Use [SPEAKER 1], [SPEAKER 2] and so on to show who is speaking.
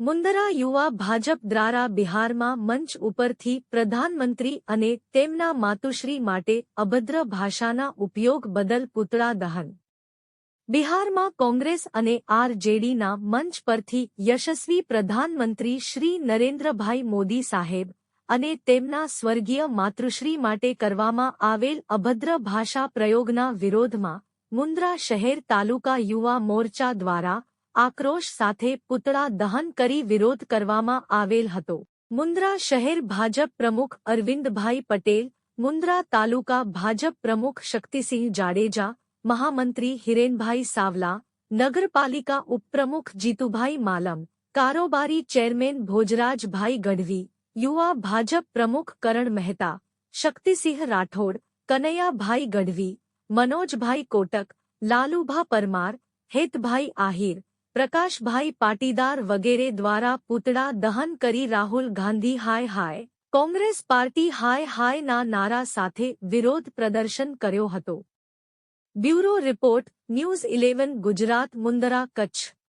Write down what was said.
[SPEAKER 1] મુંદરા યુવા ભાજપ દ્વારા બિહારમાં મંચ ઉપરથી પ્રધાનમંત્રી અને તેમના માતુશ્રી માટે અભદ્ર ભાષાના ઉપયોગ બદલ પૂતળા દહન બિહારમાં કોંગ્રેસ અને આરજેડીના મંચ પરથી યશસ્વી પ્રધાનમંત્રી શ્રી નરેન્દ્રભાઈ મોદી સાહેબ અને તેમના સ્વર્ગીય માતૃશ્રી માટે કરવામાં આવેલ અભદ્ર ભાષા પ્રયોગના વિરોધમાં મુન્દ્રા શહેર તાલુકા યુવા મોરચા દ્વારા આક્રોશ સાથે પુતળા દહન કરી વિરોધ કરવામાં આવેલ હતો મુન્દ્રા શહેર ભાજપ પ્રમુખ અરવિંદભાઈ પટેલ મુન્દ્રા તાલુકા ભાજપ પ્રમુખ શક્તિસિંહ જાડેજા મહામંત્રી હિરેનભાઈ સાવલા નગરપાલિકા ઉપપ્રમુખ જીતુભાઈ માલમ કારોબારી ચેરમેન ભોજરાજભાઈ ગઢવી યુવા ભાજપ પ્રમુખ કરણ મહેતા શક્તિસિંહ રાઠોડ કનૈયાભાઈ ગઢવી મનોજભાઈ કોટક લાલુભા પરમાર હેતભાઈ આહિર પ્રકાશભાઈ પાટીદાર વગેરે દ્વારા પૂતળા દહન કરી રાહુલ ગાંધી હાય હાય. કોંગ્રેસ પાર્ટી હાય હાયના નારા સાથે વિરોધ પ્રદર્શન કર્યો હતો. Bureau report, news eleven, Gujarat, Mundra, Kutch.